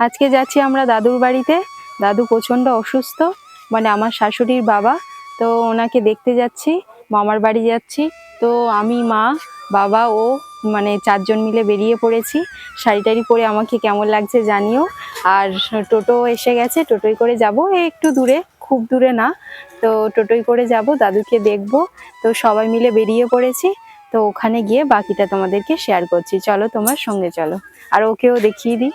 আজকে যাচ্ছি আমরা দাদুর বাড়িতে। দাদু প্রচণ্ড অসুস্থ মানে আমার শাশুড়ির বাবা। তো ওনাকে দেখতে যাচ্ছি, মামার বাড়ি যাচ্ছি। তো আমি, মা, বাবা, ও মানে চারজন মিলে বেরিয়ে পড়েছি। শাড়ি টাড়ি পরে আমাকে কেমন লাগছে জানিও। আর টোটো এসে গেছে, টোটোয় করে যাব। একটু দূরে, খুব দূরে না। তো টোটোয় করে যাব, দাদুকে দেখব। তো সবাই মিলে বেরিয়ে পড়েছি। তো ওখানে গিয়ে বাকিটা তোমাদেরকে শেয়ার করছি। চলো তোমার সঙ্গে চলো। আর ওকেও দেখিয়ে দিই।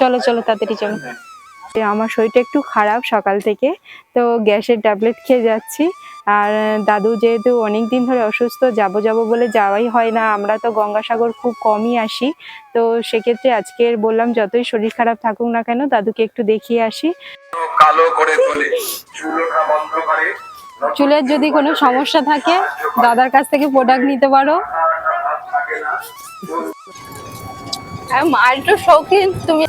চলো চলো তাড়াতাড়ি চলো। আমার শরীরটা একটু খারাপ সকাল থেকে তো গ্যাসের ট্যাবলেট খেয়ে যাচ্ছি। আর দাদু যেহেতু অনেক দিন ধরে অসুস্থ যাব যাব বলে যাওয়াই হয় না। আমরা তো গঙ্গাসাগর খুব কমই আসি। তো সেক্ষেত্রে আজকে বললাম যতই শরীর খারাপ থাকুক না কেন দাদুকে একটু দেখিয়ে আসি। কালো করে তোলে। চুলোটা বন্ধ করে। চুলের যদি কোনো সমস্যা থাকে, দাদার কাছ থেকে প্রোডাক্ট নিতে পারো। মার তো শৌখিন, তুমি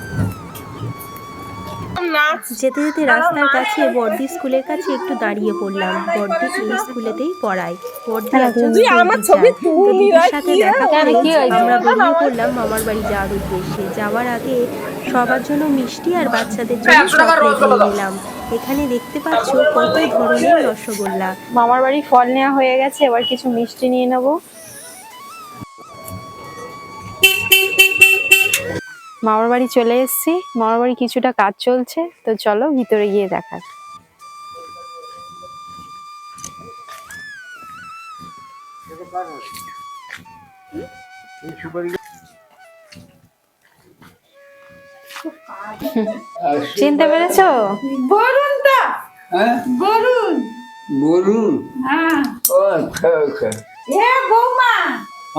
যেতে যেতে রাস্তার কাছে বর্দি স্কুলের কাছে একটু দাঁড়িয়ে পড়লাম। বর্দি এই স্কুলেতেই পড়ায়। বর্দি একজন আমার সাথে দেখা করে বেরিয়ে পড়লাম মামার বাড়ি যাওয়ার উদ্দেশ্যে। যাওয়ার আগে সবার জন্য মিষ্টি আর বাচ্চাদের জন্য চকলেট নিয়ে নিলাম। এখানে দেখতে পাচ্ছ কত ধরনের রসগোল্লা। মামার বাড়ি ফল নেওয়া হয়ে গেছে এবার কিছু মিষ্টি নিয়ে নেব। মামার বাড়ি চলে এসেছি। মামার বাড়ি কিছুটা কাজ চলছে তো চলো ভিতরে গিয়ে দেখা চিনতে পেরেছ? হ্যাঁ? বরুণ। হ্যাঁ। আচ্ছা আচ্ছা। এ বৌমা।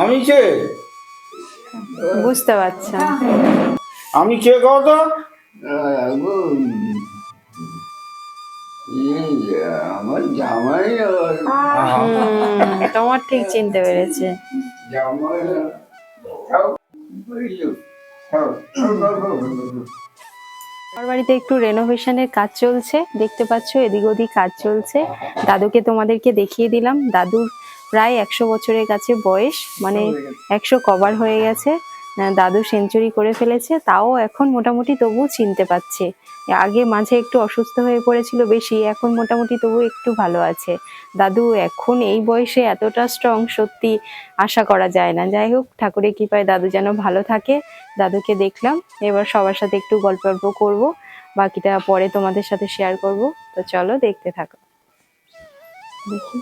আমি কে বুঝতে পারছ। আমি কে হুম, তোমার ঠিক চিনতে পেরেছে। আমার বাড়িতে একটু রেনোভেশনের কাজ চলছে দেখতে পাচ্ছ এদিক ওদিক কাজ চলছে। দাদুকে তোমাদেরকে দেখিয়ে দিলাম। দাদুর প্রায় একশো বছরের কাছে বয়স মানে একশো কভার হয়ে গেছে। দাদু সেঞ্চুরি করে ফেলেছে, তাও এখন মোটামুটি তবু চিনতে পারছে। আগে মাঝে একটু অসুস্থ হয়ে পড়েছিল বেশি, এখন মোটামুটি তবু একটু ভালো আছে। দাদু, এখন এই বয়সে এতটা স্ট্রং সত্যি আশা করা যায় না। যাই হোক, ঠাকুরের কৃপায় দাদু যেন ভালো থাকে। দাদুকে দেখলাম, এবার সবার সাথে একটু গল্প গল্প করব, বাকিটা পরে তোমাদের সাথে শেয়ার করব। তো চলো, দেখতে থাকো। দেখি।